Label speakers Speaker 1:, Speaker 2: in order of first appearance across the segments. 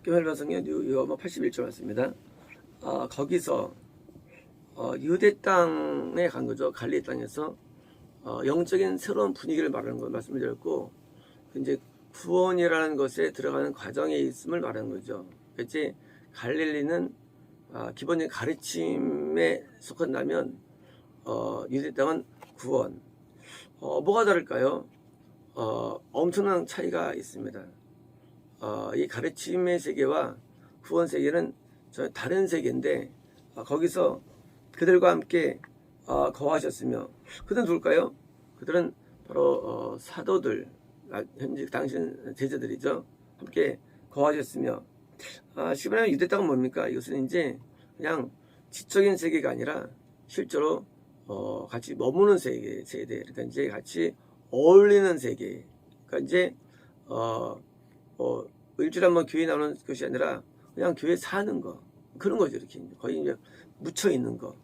Speaker 1: 학교별 반성의 유어마 81조 맞습니다. 아, 거기서 어, 유대 땅에 간 거죠. 갈리 땅에서 어, 영적인 새로운 분위기를 말하는 걸 말씀을 드렸고 이제 구원이라는 것에 들어가는 과정에 있음을 말하는 거죠. 그치 갈릴리는 아, 기본적인 가르침에 속한다면 어, 유대 땅은 구원. 어, 뭐가 다를까요? 어, 엄청난 차이가 있습니다. 어, 이 가르침의 세계와 구원 세계는 저 다른 세계인데 어, 거기서 그들과 함께 어, 거하셨으며 그들은 누굴까요? 그들은 바로 어, 사도들 아, 현재 당신 제자들이죠. 함께 거하셨으며 아, 시바의 유대 땅은 뭡니까? 이것은 이제 그냥 지적인 세계가 아니라 실제로 어, 같이 머무는 세계, 세대. 그러니까 이제 같이 어울리는 세계. 그러니까 이제 어, 어, 일주일에 한 번 교회 나오는 것이 아니라 그냥 교회 사는 거. 그런 거죠, 이렇게. 거의 이제 묻혀 있는 거.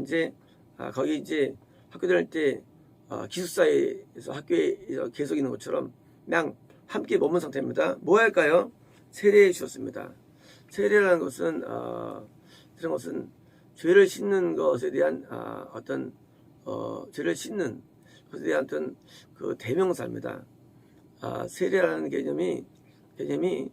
Speaker 1: 이제, 아, 거기 이제 학교 다닐 때, 아, 기숙사에서 학교에 계속 있는 것처럼 그냥 함께 머문 상태입니다. 뭐 할까요? 세례해 주셨습니다. 세례라는 것은, 어, 그런 것은 죄를 씻는 것에 대한, 아, 어떤, 어, 죄를 씻는 것에 대한 어떤 그 대명사입니다. 아, 세례라는 개념이 개념이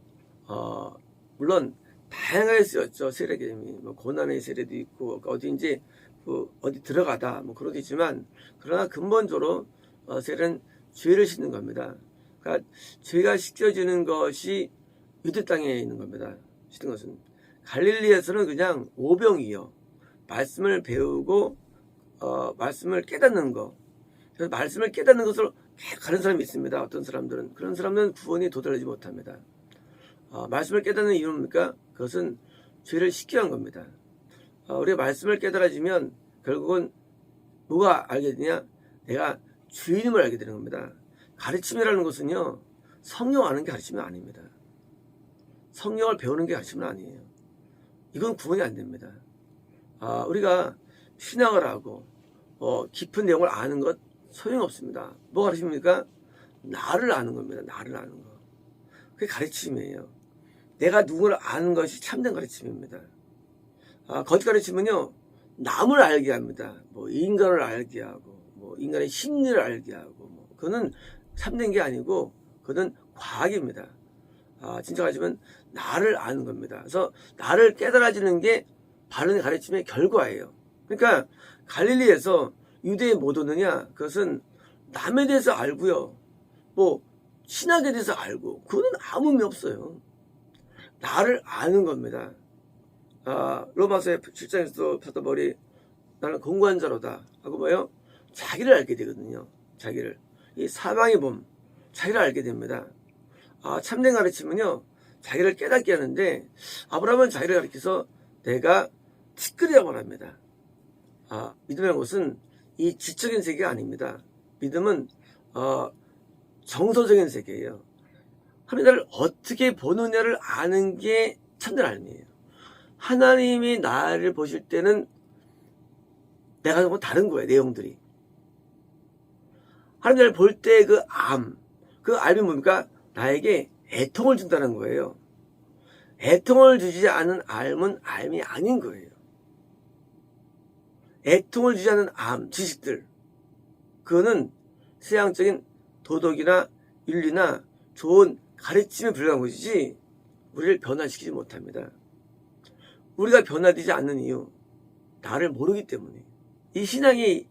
Speaker 1: 어, 물론 다양하게 쓰였죠. 세례 개념이. 뭐 고난의 세례도 있고 어디 이제 그 어디 들어가다 뭐 그런 도 있지만 그러나 근본적으로 어, 세례는 죄를 씻는 겁니다. 그러니까 죄가 씻겨지는 것이 유대 땅에 있는 겁니다. 씻는 것은. 갈릴리에서는 그냥 오병이요. 말씀을 배우고 어, 말씀을 깨닫는 거. 그래서 말씀을 깨닫는 것을 가는 사람이 있습니다. 어떤 사람들은 그런 사람은 구원이 도달하지 못합니다. 어, 말씀을 깨닫는 이유는 뭡니까? 그것은 죄를 씻겨 한 겁니다. 어, 우리가 말씀을 깨달아지면 결국은 뭐가 알게 되냐? 내가 주인임을 알게 되는 겁니다. 가르침이라는 것은요, 성령 아는 게 가르침이 아닙니다. 성령을 배우는 게 가르침은 아니에요. 이건 구원이 안 됩니다. 아, 우리가 신앙을 하고 어, 깊은 내용을 아는 것 소용없습니다. 뭐 가르칩니까? 나를 아는 겁니다. 나를 아는 거. 그게 가르침이에요. 내가 누구를 아는 것이 참된 가르침입니다. 아, 거짓 가르침은요, 남을 알게 합니다. 뭐, 인간을 알게 하고, 뭐, 인간의 심리를 알게 하고, 뭐, 그거는 참된 게 아니고, 그거는 과학입니다. 아, 진짜 가르침은 나를 아는 겁니다. 그래서 나를 깨달아지는 게 바른 가르침의 결과예요. 그러니까, 갈릴리에서 유대에 못 오느냐? 그것은 남에 대해서 알고요. 뭐 신학에 대해서 알고 그거는 아무 의미 없어요. 나를 아는 겁니다. 아, 로마서의 7장에서도 사도벌이 나는 공관자로다 하고 뭐요? 자기를 알게 되거든요. 자기를 이 사망의 몸 자기를 알게 됩니다. 아, 참된 가르침은요. 자기를 깨닫게 하는데 아브라함은 자기를 가르쳐서 내가 티끌이라고 합니다. 아, 믿음의 것은 이 지적인 세계가 아닙니다. 믿음은 어, 정서적인 세계예요. 하나님을 어떻게 보느냐를 아는 게 참된 삶이에요. 하나님이 나를 보실 때는 내가 뭐 다른 거예요. 내용들이. 하나님을 볼때 그 암, 그 암이 뭡니까? 나에게 애통을 준다는 거예요. 애통을 주지 않은 암은 암이 아닌 거예요. 애통을 주지 않는 암, 지식들. 그거는 세상적인 도덕이나 윤리나 좋은 가르침에 불과한 것이지 우리를 변화시키지 못합니다. 우리가 변화되지 않는 이유, 나를 모르기 때문에. 이 신앙이,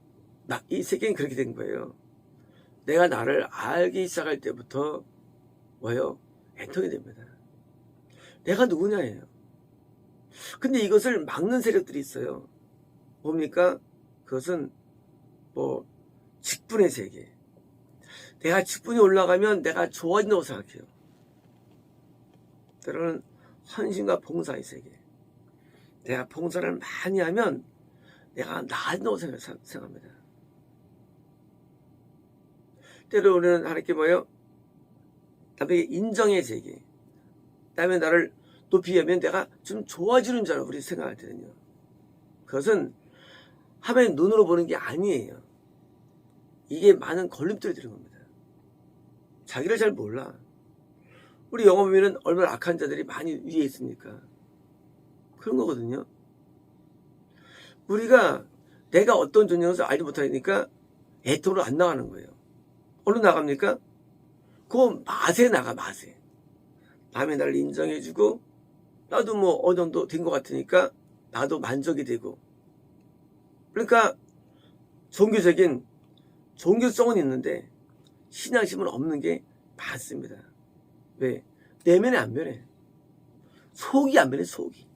Speaker 1: 이 세계는 그렇게 된 거예요. 내가 나를 알기 시작할 때부터 뭐예요? 애통이 됩니다. 내가 누구냐예요. 근데 이것을 막는 세력들이 있어요. 뭡니까? 그것은 뭐 직분의 세계. 내가 직분이 올라가면 내가 좋아진다고 생각해요. 때로는 헌신과 봉사의 세계. 내가 봉사를 많이 하면 내가 나아진다고 생각합니다. 때로는 하나님께 뭐예요? 남에게 인정의 세계. 남의 나를 높이 하면 내가 좀 좋아지는 줄 알아, 우리 생각할 때는요. 그것은 하나의 눈으로 보는 게 아니에요. 이게 많은 걸림돌이 되는 겁니다. 자기를 잘 몰라. 우리 영화 보면은 얼마나 악한 자들이 많이 위에 있습니까? 그런 거거든요. 우리가 내가 어떤 존재인지 알지 못하니까 애통으로 안 나가는 거예요. 어느 나갑니까? 그 맛에 나가 맛에. 남의 나를 인정해주고 나도 뭐 어느 정도 된 것 같으니까 나도 만족이 되고 그러니까 종교적인 종교성은 있는데 신앙심은 없는 게 많습니다. 왜? 내면에 안 변해. 속이 안 변해, 속이.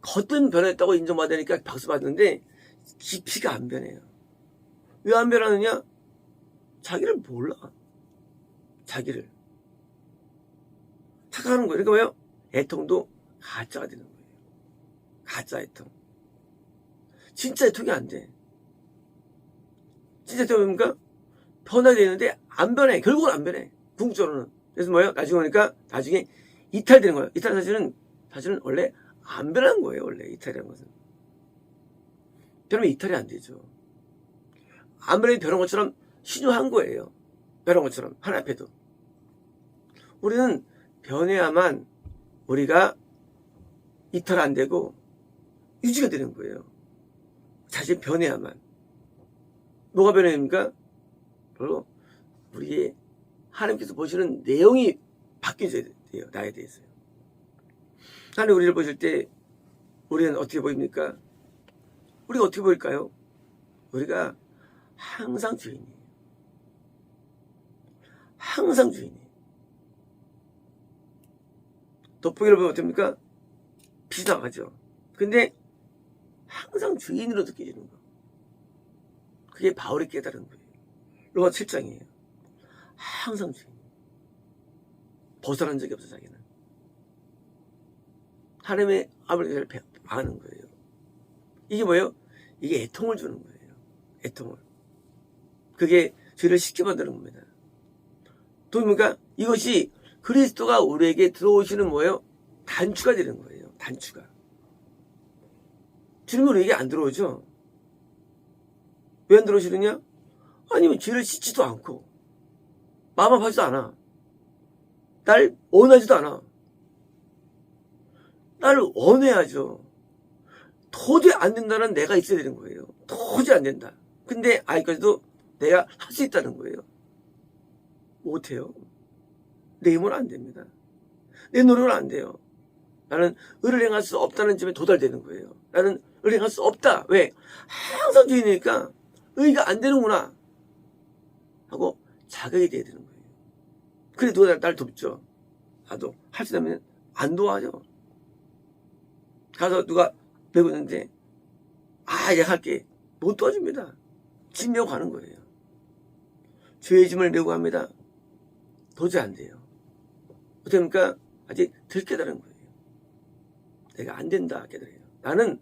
Speaker 1: 겉은 변했다고 인정받으니까 박수 받는데 깊이가 안 변해요. 왜 안 변하느냐? 자기를 몰라. 자기를. 착각하는 거예요. 그러니까 뭐예요? 애통도 가짜가 되는 거예요. 가짜 애통. 진짜 애통이 안 돼. 진짜 뭡니까? 변하게 되는데 안 변해. 결국은 안 변해. 궁극적으로는. 그래서 뭐예요? 나중에 오니까 나중에 이탈되는 거예요. 이탈 사실은 사실은 원래 안 변하는 거예요. 원래 이탈이라는 것은. 변하면 이탈이 안 되죠. 안 변하면 변한 것처럼 신유한 거예요. 변한 것처럼 하나 앞에도. 우리는 변해야만 우리가 이탈 안 되고 유지가 되는 거예요. 자신 변해야만. 뭐가 변해입니까? 바로 우리의 하나님께서 보시는 내용이 바뀌어야 돼요. 나에 대해서요. 하나님 우리를 보실 때 우리는 어떻게 보입니까? 우리가 어떻게 보일까요? 우리가 항상 주인이에요. 항상 주인이에요. 돋보기를 보면 어떻습니까? 비상하죠. 근데 항상 주인으로 느껴지는 거. 그게 바울이 깨달은 거예요. 로마 7장이에요. 항상 주인. 벗어난 적이 없어, 자기는. 하나님의 아버지를 배- 아는 거예요. 이게 뭐예요? 이게 애통을 주는 거예요. 애통을. 그게 죄를 쉽게 만드는 겁니다. 또 뭡니까? 이것이 그리스도가 우리에게 들어오시는 뭐예요? 단추가 되는 거예요. 단추가. 주님은 우리에게 안 들어오죠? 왜 안 들어오시느냐? 아니면 죄를 씻지도 않고, 마음 아파하지도 않아. 날 원하지도 않아. 나를 원해야죠. 도저히 안 된다는 내가 있어야 되는 거예요. 도저히 안 된다. 근데 아직까지도 내가 할 수 있다는 거예요. 못해요. 내 힘으로 안 됩니다. 내 노력은 안 돼요. 나는 의를 행할 수 없다는 점에 도달되는 거예요. 나는 의를 행할 수 없다. 왜? 항상 주인이니까 의가 안 되는구나. 하고 자각이 돼야 되는 거예요. 그래 누가 날 돕죠. 나도 할 수 있다면 안 도와줘. 가서 누가 배고 있는데 아, 얘 할게. 못 도와줍니다. 짐 메고 가는 거예요. 죄의 짐을 메고 갑니다. 도저히 안 돼요. 어떻게 합니까? 아직 덜 깨달은 거예요. 내가 안 된다 깨달아요. 나는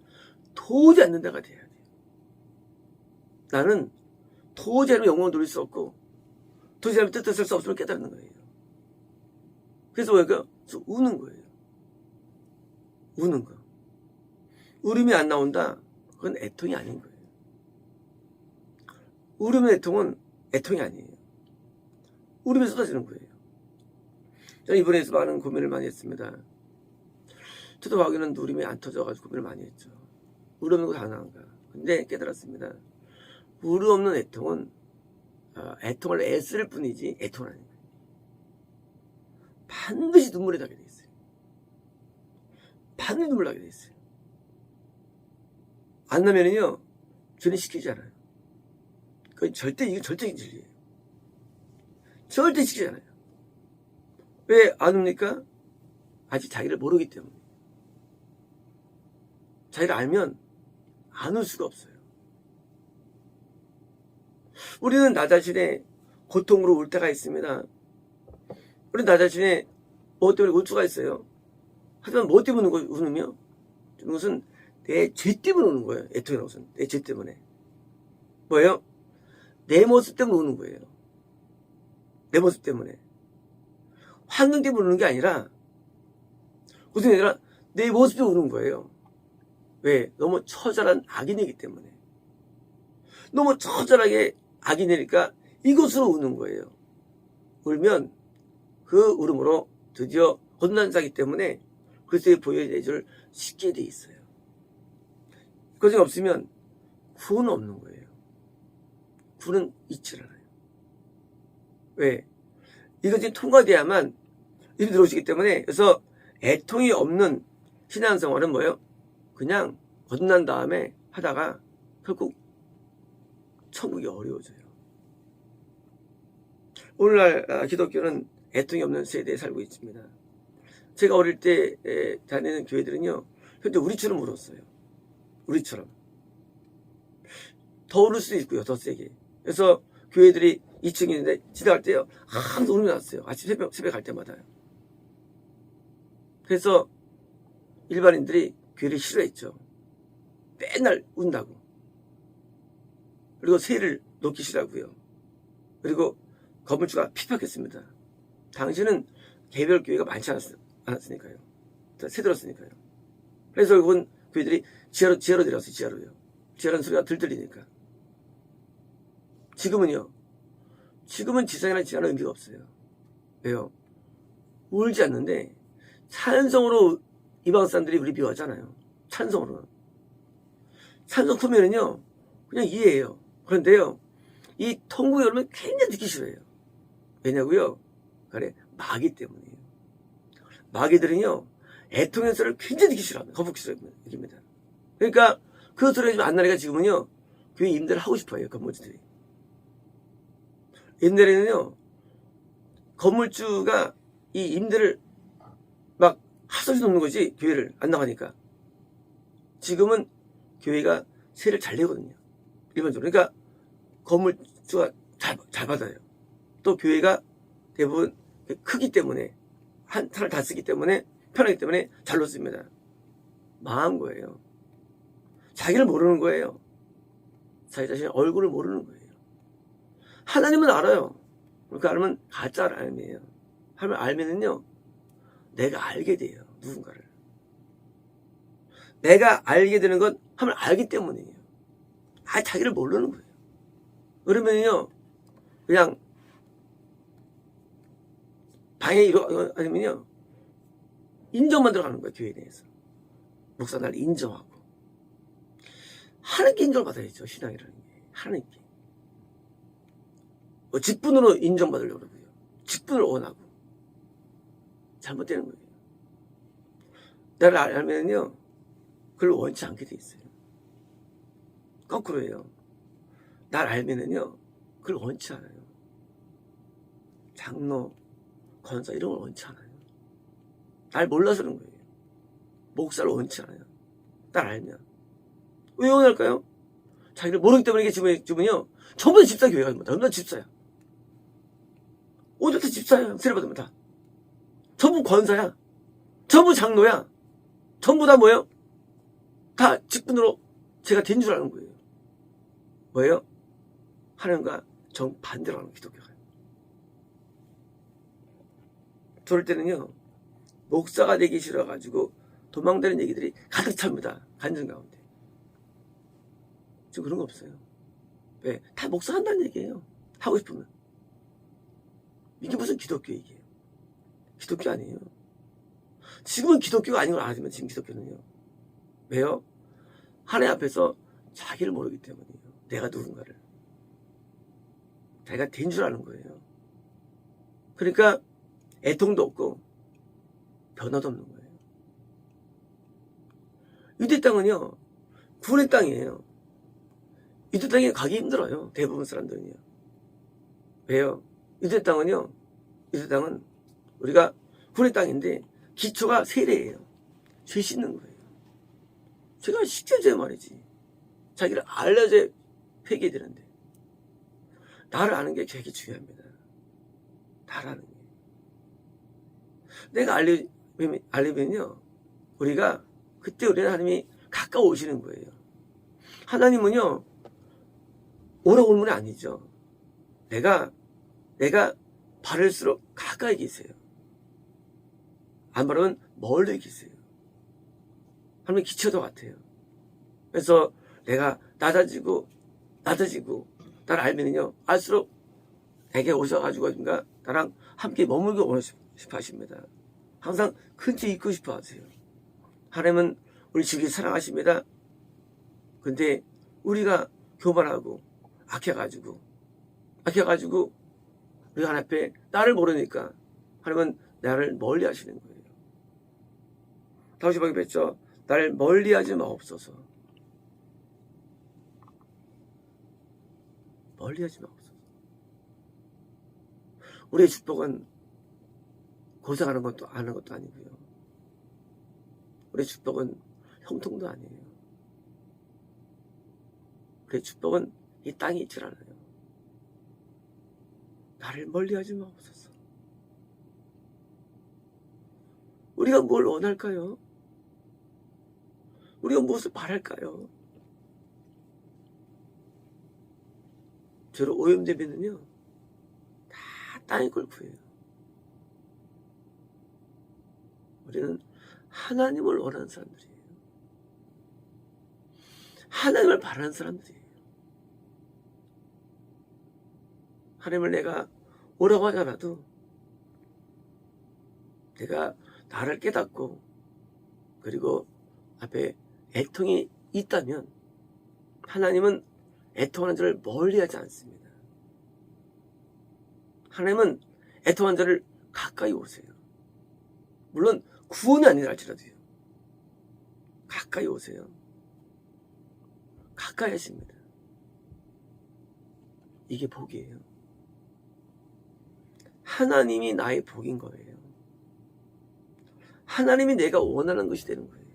Speaker 1: 도저히 안 된다가 돼야 돼요. 나는 도저히 영혼을 누릴 수 없고 도저히 하면 뜻을 쓸 수 없음을 깨닫는 거예요. 그래서 뭐예요? 그래서 우는 거예요. 우는 거. 울음이 안 나온다? 그건 애통이 아닌 거예요. 울음의 애통은 애통이 아니에요. 울음이 쏟아지는 거예요. 저는 이번에서 많은 고민을 많이 했습니다. 저도 과거에는 울음이 안 터져가지고 고민을 많이 했죠. 울음 없는 거 가능한가. 근데 깨달았습니다. 울음 없는 애통은 어, 애통을 애쓸 뿐이지 애통은 아닙니다. 반드시 눈물이 나게 돼 있어요. 반드시 눈물 나게 돼 있어요. 안 나면은요, 저는 시키지 않아요. 그 절대, 이게 절대적인 진리예요. 절대 시키지 않아요. 왜 안 옵니까? 아직 자기를 모르기 때문에. 자기를 알면 안올 수가 없어요. 우리는 나 자신의 고통으로 울 때가 있습니다. 우리는 나 자신의 뭐 때문에 울 수가 있어요. 하지만 뭐 때문에 우느며? 그것은 내 죄 때문에 우는 거예요. 애통이라는 것은. 내죄 때문에. 뭐예요? 내 모습 때문에 우는 거예요. 내 모습 때문에. 환경 때문에 우는 게 아니라, 무슨 아니라 내 모습 때문에 우는 거예요. 왜? 너무 처절한 악인이기 때문에. 너무 처절하게 악인이니까 이것으로 우는 거예요. 울면 그 울음으로 드디어 혼난 자기 때문에 그리스도의 보혈의 내주를 쉽게 돼 있어요. 그것이 없으면 구원은 없는 거예요. 구원은 있질 않아요. 왜? 이것이 통과돼야만 입이 들어오시기 때문에 그래서 애통이 없는 신앙생활은 뭐예요? 그냥 거듭난 다음에 하다가 결국 천국이 어려워져요. 오늘날 아, 기독교는 애통이 없는 세대에 살고 있습니다. 제가 어릴 때 에, 다니는 교회들은요, 현재 우리처럼 울었어요. 우리처럼. 더 울을 수도 있고요, 더 세게. 그래서 교회들이 2층에 있는데 지나갈 때요, 항상 울음이 났어요. 아침 새벽, 새벽 갈 때마다요. 그래서 일반인들이 교회를 싫어했죠. 맨날 운다고. 그리고 새를 놓기 싫어하고요. 그리고 건물주가 핍박했습니다. 당시는 개별 교회가 많지 않았, 않았으니까요. 새 들었으니까요. 그래서 결국은 교회들이 지하로, 지하로 내려왔어요, 지하로요. 지하라는 소리가 들 들리니까. 지금은요. 지금은 지상이나 지하는 의미가 없어요. 왜요? 울지 않는데 찬성으로 이방 사람들이 우리 미워하잖아요. 찬성으로. 찬성 품면은요 그냥 이해해요. 그런데요, 이 통곡의 여름은 굉장히 듣기 싫어해요. 왜냐고요? 그래, 마귀 때문이에요. 마귀들은요, 소리를 굉장히 듣기 싫어합니다. 거북 싫어합니다. 그러니까 그 소리가 지금 안 나니까 지금은요, 교회 임대를 하고 싶어 해요, 건물주들이. 옛날에는요, 건물주가 이 임대를 막 하소시 놓는 거지, 교회를 안 나가니까. 지금은 교회가 세를 잘 내거든요. 일반적으로. 그러니까 건물주가 잘, 잘 받아요. 또 교회가 대부분 크기 때문에, 한 탄을 다 쓰기 때문에, 편하기 때문에 잘 놓습니다. 망한 거예요. 자기를 모르는 거예요. 자기 자신의 얼굴을 모르는 거예요. 하나님은 알아요. 그 알면 가짜 알면이에요. 하면 알면은요, 내가 알게 돼요. 누군가를. 내가 알게 되는 건 하면 알기 때문이에요. 아, 자기를 모르는 거예요. 그러면요, 그냥, 방에 이러, 아니면요, 인정만 들어가는 거예요, 교회 내에서. 목사 날 인정하고. 하나님께 인정을 받아야죠, 신앙이라는 게. 하나님께. 뭐 직분으로 인정받으려고 그러고요. 직분을 원하고. 잘못되는 거예요. 나를 알면요, 그걸 원치 않게 돼 있어요. 거꾸로예요. 날 알면은요, 그걸 원치 않아요. 장로, 권사 이런 걸 원치 않아요. 날 몰라서 그런 거예요. 목사를 원치 않아요. 날 알면. 왜 원할까요? 자기를 모르기 때문에 이게 지금, 지금은요, 전부 다 집사 교회가 전부 다 집사야. 어디부터 집사야. 세례받으면 다. 전부 권사야. 전부 장로야. 전부 다 뭐예요? 다 직분으로 제가 된 줄 아는 거예요. 뭐예요? 하나님과 정반대로 하는 기독교가. 그럴 때는요, 목사가 되기 싫어가지고 도망다니는 얘기들이 가득 찹니다. 간증 가운데. 지금 그런 거 없어요. 왜? 다 목사 한다는 얘기예요. 하고 싶으면. 이게 무슨 기독교 얘기예요? 기독교 아니에요. 지금은 기독교가 아닌 걸 알지만 지금 기독교는요. 왜요? 하나님 앞에서 자기를 모르기 때문이에요. 내가 누군가를. 자기가 된 줄 아는 거예요. 그러니까 애통도 없고 변화도 없는 거예요. 유대 땅은요. 구원의 땅이에요. 유대 땅에 가기 힘들어요. 대부분 사람들은요. 왜요? 유대 땅은요. 유대 땅은 우리가 구원의 땅인데 기초가 세례예요. 죄 씻는 거예요. 제가 시켜줘야 말이지. 자기를 알려줘야 회개되는데. 나를 아는 게 되게 중요합니다. 나를 아는 게. 내가 알려, 알리면요. 우리가, 그때 우리는 하나님이 가까워 오시는 거예요. 하나님은요, 오라고 올 분이 아니죠. 내가, 내가 바를수록 가까이 계세요. 안 바르면 멀리 계세요. 하나님 기초도 같아요. 그래서 내가 낮아지고 낮아지고 나를 알면요 알수록 에게 오셔가지고 뭔가 나랑 함께 머물고 오고 싶어 하십니다. 항상 근처에 있고 싶어 하세요. 하나님은 우리 주기 사랑하십니다. 근데 우리가 교만하고 악해가지고 악해가지고 우리가 하나님 앞에 나를 모르니까 하나님은 나를 멀리 하시는 거예요. 다시 보기 뺐죠. 나를 멀리 하지 마옵소서. 멀리 하지 마옵소서. 우리의 축복은 고생하는 것도 아는 것도 아니고요. 우리의 축복은 형통도 아니에요. 우리의 축복은 이 땅에 있질 않아요. 나를 멀리 하지 마옵소서. 우리가 뭘 원할까요? 우리가 무엇을 바랄까요? 저로 오염되면은요, 다 땅의 걸 구해요. 우리는 하나님을 원하는 사람들이에요. 하나님을 바라는 사람들이에요. 하나님을 내가 오라고 하더라도 내가 나를 깨닫고 그리고 앞에 애통이 있다면 하나님은 애통하는 자를 멀리하지 않습니다. 하나님은 애통하는 자를 가까이 오세요. 물론 구원이 아니라 할지라도요. 가까이 오세요. 가까이 하십니다. 이게 복이에요. 하나님이 나의 복인 거예요. 하나님이 내가 원하는 것이 되는 거예요.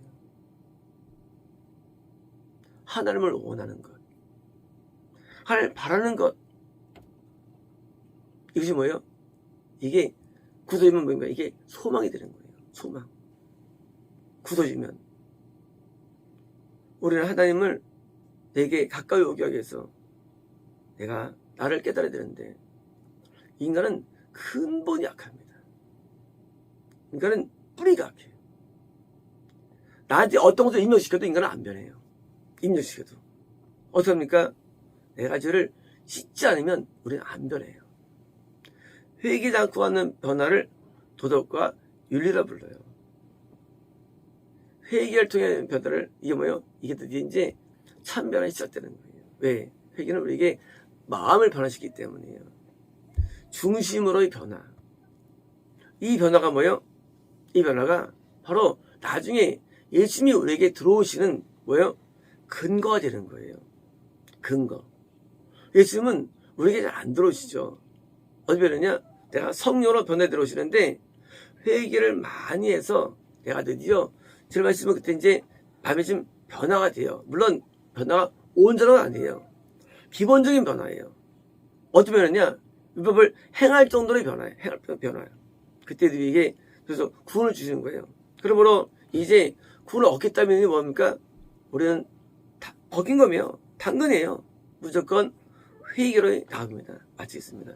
Speaker 1: 하나님을 원하는 것. 하나님을 바라는 것. 이것이 뭐예요? 이게 굳어지면 뭔가 이게 소망이 되는 거예요. 소망. 굳어지면. 우리는 하나님을 내게 가까이 오게 하기 위해서 내가 나를 깨달아야 되는데 인간은 근본이 약합니다. 인간은 뿌리가 약해요. 나한테 어떤 것을 입력시켜도 인간은 안 변해요. 입력시켜도. 어떻습니까? 네 가지를 씻지 않으면 우리는 안 변해요. 회개지 않고 하는 변화를 도덕과 윤리라 불러요. 회개를 통해 변화를 이게 뭐예요? 이게 드디어 이제 참 변화가 시작되는 거예요. 왜? 회개는 우리에게 마음을 변화시키기 때문이에요. 중심으로의 변화. 이 변화가 뭐예요? 이 변화가 바로 나중에 예수님이 우리에게 들어오시는 뭐예요? 근거가 되는 거예요. 근거. 예수님은 우리에게 잘 안 들어오시죠. 어디 변하냐? 내가 성령으로 변해 들어오시는데 회개를 많이 해서 내가 드디어 제 말씀은 그때 이제 밤에 좀 변화가 돼요. 물론 변화가 온전한 건 아니에요. 기본적인 변화예요. 어떤 변화냐? 율법을 행할 정도의 변화예요. 행할 변화예요. 그때도 이게 그래서 구원을 주시는 거예요. 그러므로 이제 구원을 얻겠다면 뭡니까? 우리는 다 벗긴 거며 당근이에요. 무조건 회개로 나옵니다. 마치겠습니다.